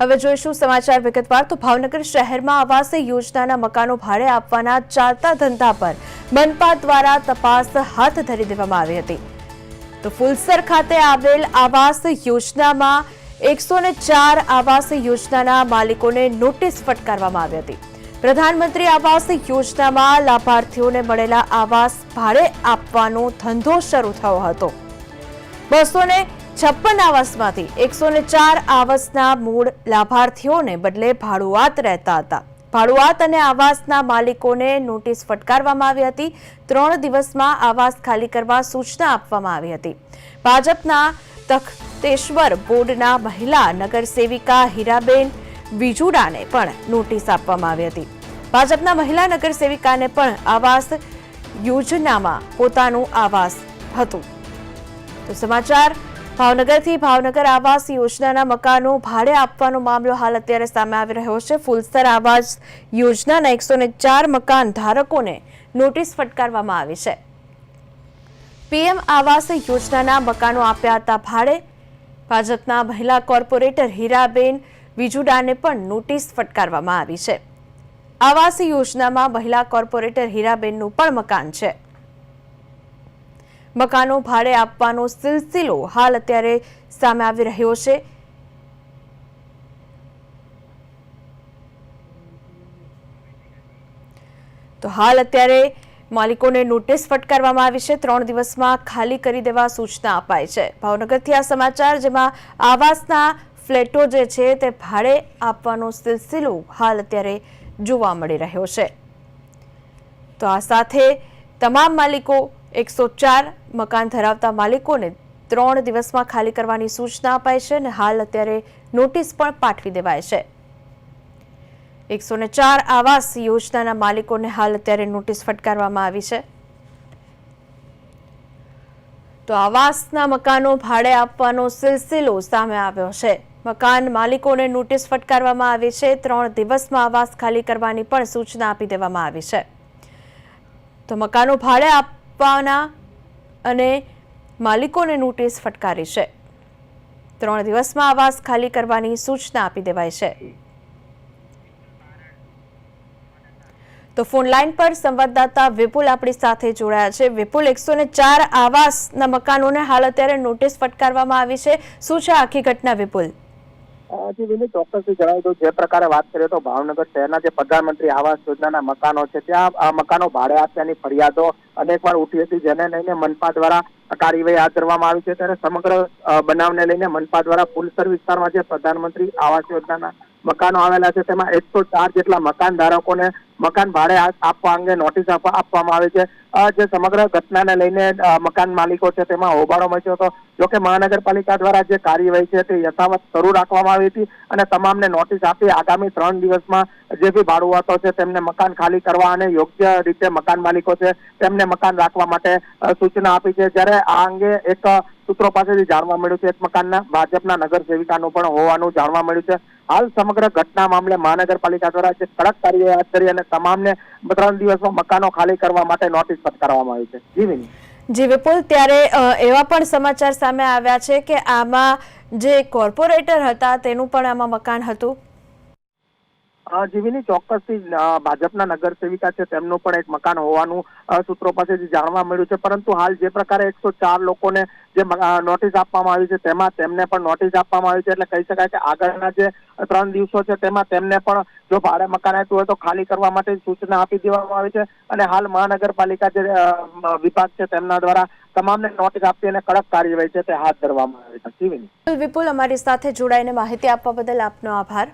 હવે જોઈશું સમાચાર વિગતવાર. તો ભાવનગર શહેરમાં આવાસ યોજનાના મકાનો ભાડે આપવાના ચાલતા ધંધા પર મનપા દ્વારા તપાસ હાથ ધરી દેવામાં આવી હતી. તો ફુલસર ખાતે આવેલ આવાસ યોજનામાં એકસો ચાર આવાસ યોજનાના માલિકોને નોટિસ ફટકારવામાં આવી હતી. પ્રધાનમંત્રી આવાસ યોજનામાં લાભાર્થીઓને મળેલા આવાસ ભાડે આપવાનો ધંધો શરૂ થયો હતો. બસો ને છપ્પન આવાસમાંથી એકસો ને ચાર આવાસના મૂળ લાભાર્થીઓને બદલે ભાડુઆત રહેતા હતા. ભાડુઆત અને આવાસના માલિકોને નોટિસ ફટકારવામાં આવી હતી. ત્રણ દિવસમાં આવાસ ખાલી કરવા સૂચના આપવામાં આવી હતી. ભાજપના તખતેશ્વર બોર્ડના મહિલા નગરસેવિકા હીરાબેન વિજુડાને પણ નોટિસ આપવામાં આવી હતી. ભાજપના મહિલા નગરસેવિકાને પણ આવાસ યોજનામાં પોતાનું આવાસ હતું. તો સમાચાર ભાવનગરથી ભાવનગર આવાસ યોજનાના મકાનો ભાડે આપવાનો મામલો હાલ અત્યારે સામે આવી રહ્યો છે. ફૂલસર આવાસ યોજનાના એકસો ચાર મકાન ધારકોને નોટિસ ફટકારવામાં આવી છે. પીએમ આવાસ યોજનાના મકાનો આપ્યા હતા ભાડે. ભાજપના મહિલા કોર્પોરેટર હીરાબેન વિજુડાને પણ નોટિસ ફટકારવામાં આવી છે. આવાસ યોજનામાં મહિલા કોર્પોરેટર હીરાબેનનું પણ મકાન છે. મકાનો ભાડે આપવાનો સિલસિલો હાલ અત્યારે સામે આવી રહ્યો છે. તો હાલ અત્યારે માલિકોને નોટિસ ફટકારવામાં આવી છે. ત્રણ દિવસમાં ખાલી કરી દેવા સૂચના અપાઈ છે. ભાવનગરથી આ સમાચાર, જેમાં આવાસના ફ્લેટો જે છે તે ભાડે આપવાનો સિલસિલો હાલ અત્યારે જોવા મળી રહ્યો છે. તો આ સાથે તમામ માલિકો એકસો ચાર મકાન ધરાવતા માલિકોને ત્રણ દિવસમાં ખાલી કરવાની સૂચના અપાઈ છે અને હાલ અત્યારે નોટિસ પણ પાઠવી દેવાય છે. એકસો ને ચાર આવાસ યોજનાના માલિકોને હાલ અત્યારે નોટિસ ફટકારવામાં આવી છે. તો આવાસના મકાનો ભાડે આપવાનો સિલસિલો સામે આવ્યો છે. મકાન માલિકોને નોટિસ ફટકારવામાં આવી છે. ત્રણ દિવસમાં આવાસ ખાલી કરવાની પણ સૂચના આપી દેવામાં આવી છે. તો મકાનો ભાડે આપવાના અને માલિકોને નોટિસ ફટકારી છે. ત્રણ દિવસમાં આવાસ ખાલી કરવાની સૂચના આપી દેવાય છે. તો ફોન લાઈન પર સંવાદદાતા વિપુલ આપણી સાથે જોડાયા છે. વિપુલ, એકસો ને ચાર આવાસના મકાનોને હાલ અત્યારે નોટિસ ફટકારવામાં આવી છે. શું છે આખી ઘટના વિપુલ? જી વિનય ચોક્કસથી જણાવી દઉં, જે પ્રકારે વાત કરીએ તો ભાવનગર શહેરના જે પ્રધાનમંત્રી આવાસ યોજનાના મકાનો છે, ત્યાં આ મકાનો ભાડે આપ્યાની ફરિયાદો અનેકવાર ઉઠી હતી, જેને લઈને મનપા દ્વારા કાર્યવાહી હાથ ધરવામાં આવી છે. ત્યારે સમગ્ર બનાવને લઈને મનપા દ્વારા પુલસર વિસ્તારમાં જે પ્રધાનમંત્રી આવાસ યોજનાના મકાનો આવેલા છે, તેમાં એકસો ચાર જેટલા મકાન ધારકોને મકાન ભાડે આપવા અંગે નોટિસ આપવા આપવામાં આવી છે. જે સમગ્ર ઘટનાને લઈને મકાન માલિકો છે તેમાં હોબાળો મચ્યો હતો. જોકે મહાનગરપાલિકા દ્વારા જે કાર્યવાહી છે તે યથાવત શરૂ રાખવામાં આવી હતી અને તમામને નોટિસ આપી આગામી ત્રણ દિવસમાં જે બી ભાડુઆતો છે તેમને મકાન ખાલી કરવા અને યોગ્ય રીતે મકાન માલિકો છે તેમને મકાન રાખવા માટે સૂચના આપી છે. જ્યારે આ અંગે એક સૂત્રો પાસેથી જાણવા મળ્યું છે, એક મકાનના ભાજપના નગર સેવિકાનું પણ હોવાનું જાણવા મળ્યું છે. હાલ સમગ્ર ઘટના મામલે મહાનગરપાલિકા દ્વારા જે કડક કાર્યવાહી હાથ ધરી અને તમામને ત્રણ દિવસમાં મકાનો ખાલી કરવા માટે નોટિસ ફટકારવામાં આવી છે. જી જી વિપુલ, ત્યારે એવા પણ સમાચાર સામે આવ્યા છે કે આમાં જે કોર્પોરેટર હતા તેનું પણ આમાં મકાન હતું. જીવીની ચોક્કસથી ભાજપના નગર છે, તેમનું પણ એક મકાન હોવાનું સૂત્રો પાસેથી જાણવા મળ્યું છે. પરંતુ હાલ જે પ્રકારે એકસો લોકોને જે નોટિસ આપવામાં આવી છે, તેમાં તેમને પણ નોટિસ આપવામાં આવી છે. એટલે કહી શકાય કે આગળના જે ત્રણ દિવસો છે, તેમાં તેમને પણ જો ભાડે મકાન આપ્યું હોય તો ખાલી કરવા માટે સૂચના આપી દેવામાં આવી છે. અને હાલ મહાનગરપાલિકા જે વિભાગ છે, તેમના દ્વારા તમામને નોટિસ આપી અને કડક કાર્યવાહી છે તે હાથ ધરવામાં આવી છે. વિપુલ, અમારી સાથે જોડાઈને માહિતી આપવા બદલ આપનો આભાર.